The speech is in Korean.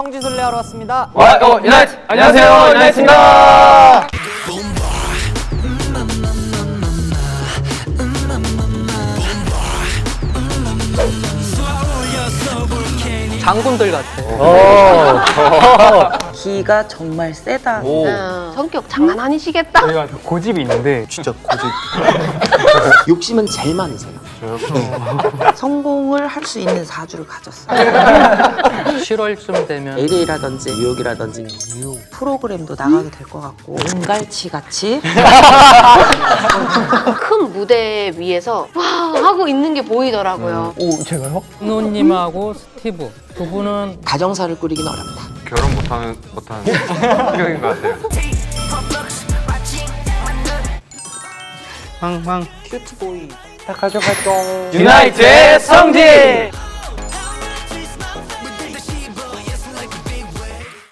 성지순례 하러 왔습니다. 와, 어, 유나이트! 안녕하세요, 유나이트입니다! 장군들 같아. 기가 정말 세다. 어, 성격 장난 아니시겠다. 저희가 고집이 있는데 진짜 고집. 욕심은 제일 많으세요. 성공을 할 수 있는 사주를 가졌어요. 7월쯤 되면 LA라든지 뉴욕이라든지 프로그램도 나가게 될 것 같고 은갈치 같이 큰 무대 위에서 와 하고 있는 게 보이더라고요. 노님하고 스티브 두 분은 가정사를 꾸리긴 어렵다. 결혼 못하는 못하는 성격인 것 같아요. 황황 큐트보이. 유나이트의 성지!